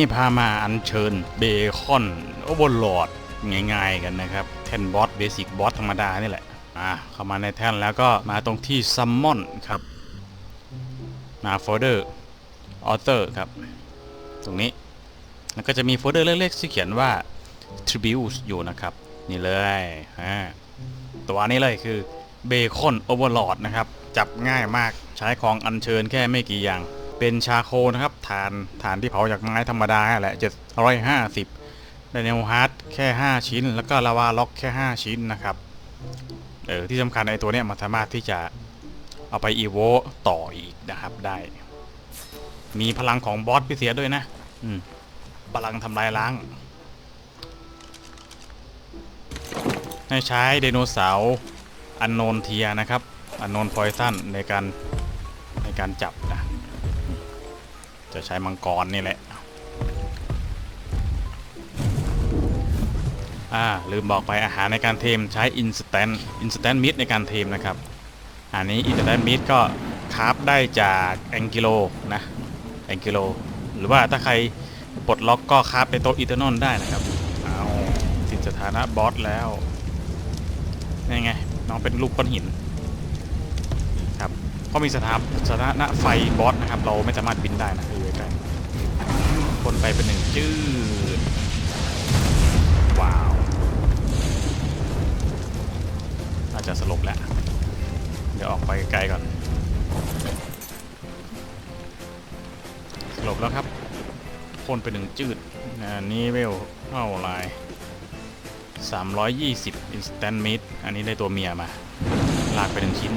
นี้พามาอัญเชิญเบคอนโอเวอร์ลอดง่ายๆกันนะครับ แท่นบอสเบสิกบอสธรรมดานี่แหละอ่าเข้ามาในแท่นแล้วก็มาตรงที่ซัมมอนครับมาโฟลเดอร์ออเตอร์ครับ ตรงนี้แล้วก็จะมีโฟลเดอร์เล็กๆที่เขียนว่า Tributes อยู่นะครับ นี่เลยอ่าตัวนี้เลยคือเบคอนโอเวอร์ลอดนะครับ จับง่ายมากใช้ของอัญเชิญแค่ไม่กี่อย่าง เป็นชาโคนะครับฐานฐานที่เผาจากไม้ธรรมดาแหละ750ไดเนลฮาร์ดแค่ 5 ชิ้น แล้วก็ลาวาล็อกแค่ 5 ชิ้นนะครับเออที่สำคัญไอตัวเนี้ยมันสามารถที่จะเอาไปอีโวต่ออีกนะครับได้ มีพลังของบอสพิเศษด้วยนะ อืมพลังทำลายล้าง ให้ใช้ไดโนเสาร์อันโนนเทียนะครับ อันโนนพอยซันในการในการจับ จะใช้มังกรนี่แหละ อ่า ลืมบอกไปอาหารในการเทมใช้ instant instant meat ในการเทมนะครับ อันนี้ instant meat ก็คราฟได้จากแองกิโลนะแองกิโล หรือว่าถ้าใครปลดล็อกก็คราฟในโต๊ะอีเทอร์นอลได้นะครับ เอาติดสถานะบอสแล้วนี่ไง น้องเป็นลูกก้อนหิน ครับก็มีสถาสถานะไฟบอสนะครับ เราไม่สามารถบินได้นะอยู่ใกล้คนไปเป็นหนึ่งจืดว้าวน่าจะสลบแล้ว เดี๋ยวออกไปไกลก่อนสลบแล้วครับคนไปหนึ่งจืดอันนี้เวลเท่าไหร320 instant meat อันนี้ได้ตัวเมียมา ลากไปหนึ่งชิ้น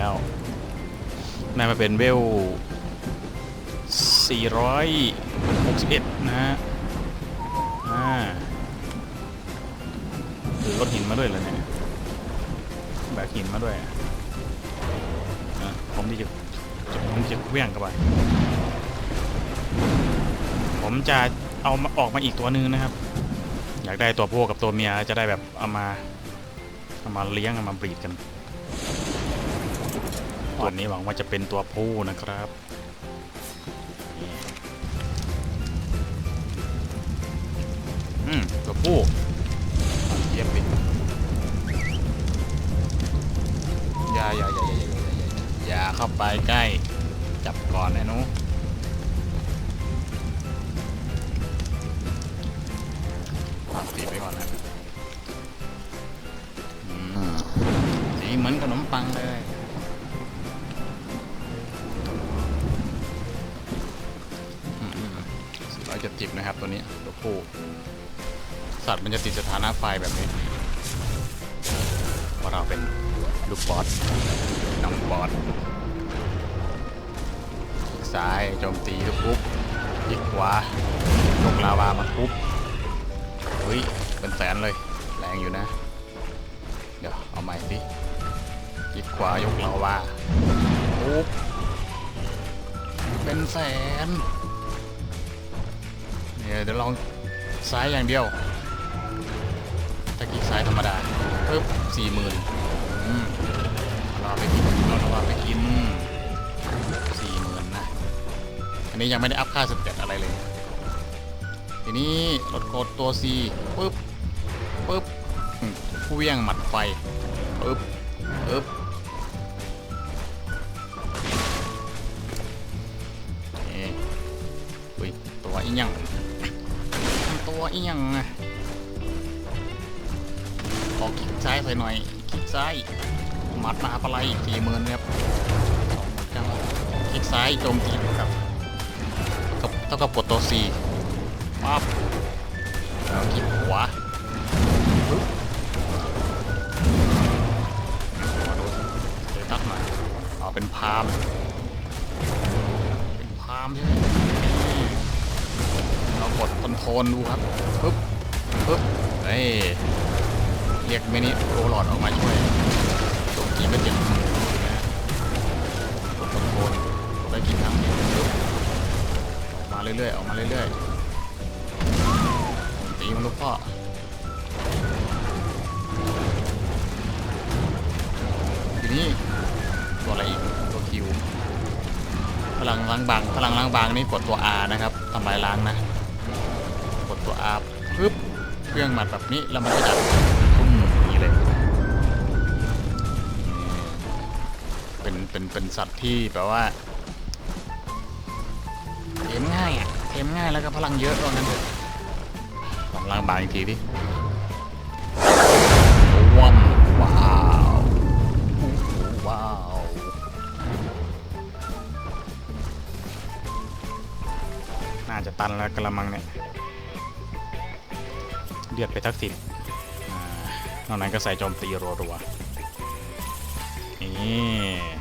แล้วได้มาเป็นเวล 461 นะฮะอ่าถือรถหินมาด้วยเลยเนี่ยแบกหินมาด้วยอะผมที่จะผมจะเวี่ยงเข้าไปผมจะเอามาออกมาอีกตัวหนึงนะครับ อยากได้ตัวผู้กับตัวเมียจะได้แบบเอามาเอามาเลี้ยงเอามาบรีดกัน ตัวนี้หวังว่าจะเป็นตัวผู้นะครับอืมตัวผู้เยี่ยมปิดอย่าอย่าอย่าอย่าอย่าอย่าอย่าเข้าไปใกล้ จับก่อนนะนุตีไปก่อนนะอืมสีเหมือนขนมปังเลย นะครับตัวนี้ตัวผู้สัตว์มันจะติดสถานะไฟแบบนี้เพราเราเป็นลูกบอสน้องบอสซ้ายโจมตีทุกปุ๊บคลิกขวาลงลาวามาปุ๊บเฮ้ยเป็นแสนเลย แรงอยู่นะ เดี๋ยวเอาใหม่สิคลิกขวายกลาวาปุ๊บเป็นแสน เดี๋ยวลองซ้ายอย่างเดียวตะกี้ซ้ายธรรมดาปึ๊บสี่หมื่นเราไปกินเราเราไปกินสี่หมื่นนะ อันนี้ยังไม่ได้อัพค่าสเตตอะไรเลย ทีนี้ลดโคดตัว C ปึ๊บปึ๊บผู้เวี่ยงหมัดไฟปึ๊บปึ๊บนี่อุ้ยตัวอีหยัง ตัวเอียงขอคลิกซ้ายใส่หน่อย คลิกซ้ายหมัดมาปลายอีกสี่หมื่นครับสองหมื่นก้าคลิกซ้ายโจมตีครับกับเท่ากับกดตัวสี่ปั๊บแล้วคลิกขวาเอาเป็นพาม เป็นพามใช่ไหม กดคอนโทรลดูครับปึ๊บปึ๊บเฮ้ยเรียกมินิโรลอดออกมาช่วยโจมตีไม่เจ็บมือนะกดคอนโทรลได้กี่ครั้งเนี่ยปึ๊บออกมาเรื่อยๆออกมาเรื่อยๆตีมันลูกพ่อทีนี้ตัวอะไรอีกตัวคิวพลังล้างบางพลังล้างบางนี่กดตัว R นะครับทำลายล้างนะ ตัว R ปึ๊บเครื่องหมัดแบบนี้แล้วมันก็จะพุ่มนี้เลยเป็นเป็นเป็นสัตว์ที่แบบว่าเทมง่ายอะเทมง่ายแล้วก็พลังเยอะว่างั้นเถอะลองล้างบางอีกทีดิว้าวว้าวว้าวน่าจะตันแล้วกระมังเนี่ย เดือดไปทักสิบนอกนั้นก็ใส่โจมตีรัวๆนี่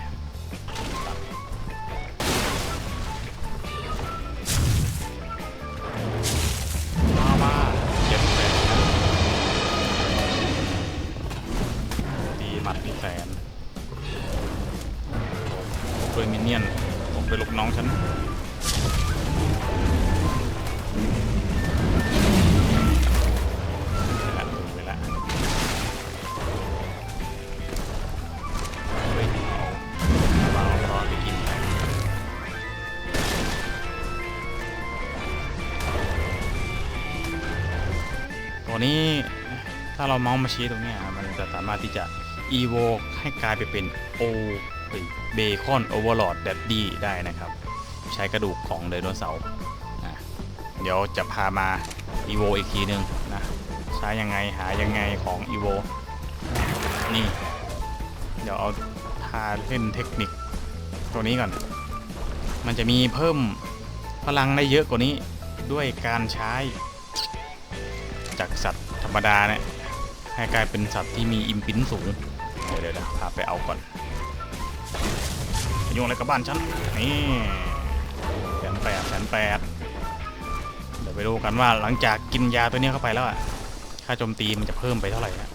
ถ้าเราเมาส์มาชี้ตรงนี้มันจะสามารถที่จะ evo ให้กลายไปเป็น o เบคอนโอเวอร์ลอดแดดดี้ได้นะครับ ใช้กระดูกของไดโนเสาร์นะเดี๋ยวจะพามา evo อีกทีหนึ่งนะใช้ยังไงหายังไงของ evo นี่ เดี๋ยวเอาพาเล่นเทคนิคตัวนี้ก่อน มันจะมีเพิ่มพลังได้เยอะกว่านี้ด้วยการใช้ จากสัตว์ธรรมดาเนี่ย ให้กลายเป็นสัตว์ที่มีอิมพินสูง เดี๋ยวเดี๋ยวพาไปเอาก่อนยุ่งอะไรกับบ้านฉัน นี่แสนแปดแสนแปดเดี๋ยวไปดูกันว่าหลังจากกินยาตัวนี้เข้าไปแล้วอะค่าโจมตีมันจะเพิ่มไปเท่าไหร่นะ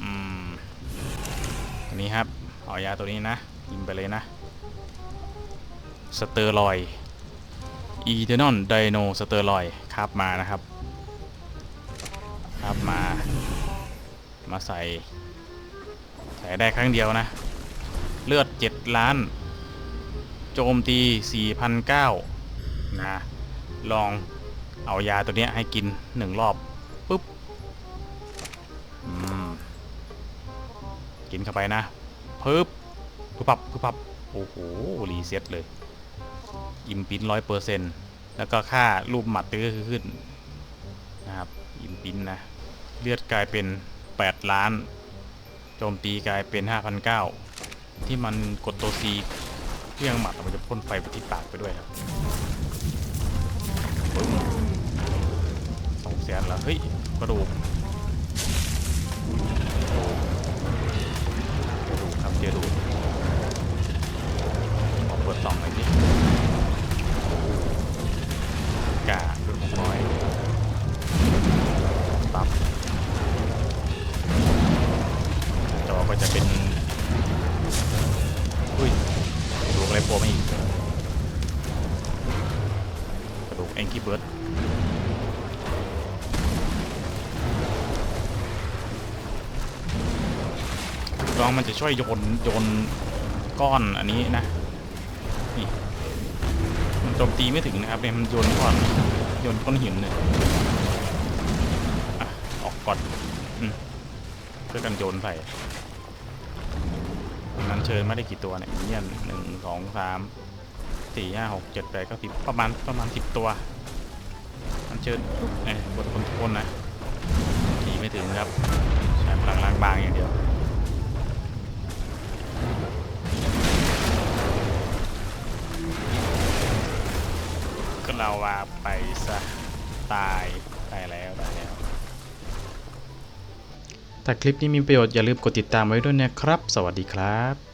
อืมอันนี้ครับ เอายาตัวนี้นะกินไปเลยนะ สเตอรอยอีเทนอนไดโนสเตอรอยครับมานะครับ ครับมา มาใส่ ใส่ได้ครั้งเดียวนะ เลือด 7 ล้าน โจมตี 4,009นะลองเอายาตัวเนี้ยให้กินหนึ่งรอบปุ๊บกินเข้าไปนะปึ๊บปึ๊บปับปึ๊บปับโอ้โห รีเซ็ตเลย อิมพินร้อยเปอร์เซ็นต์แล้วก็ค่ารูปหมัดก็คือขึ้นนะครับ อิมพินนะ เลือดกลายเป็น 8 ล้าน โจมตีกลายเป็น 5,009ที่มันกดตัว C เครื่องหมัดมันจะพ่นไฟไปที่ปากไปด้วยครับปึ้งสองแสนแล้วเฮ้ยกระดูกกระดูกครับเจอดูขอเปิดกล่องหน่อย ดูกแองกี้เบิร์ดลองมันจะช่วยโยนโยนก้อนอันนี้นะนี่มันโจมตีไม่ถึงนะครับเนี่ยมันโยนก้อนโยนก้อนหินเนี่ยออกก่อนอืมช่วยกันโยนใส่นั้นเชิญไม่ได้กี่ตัวเนี่ยเนี่ยหนึ่งสองสาม สี่ห้าหกเจ็ดแปดเก้าสิบประมาณประมาณสิบตัวมันเชิญปุ๊บเอ้ยกดคนโทรลนะตีไม่ถึงครับใช้พลังล้างบางอย่างเดียวก็เราว่าไปซะตายตายแล้วตายแล้วถ้าคลิปนี้มีประโยชน์อย่าลืมกดติดตามไว้ด้วยนะครับ สวัสดีครับ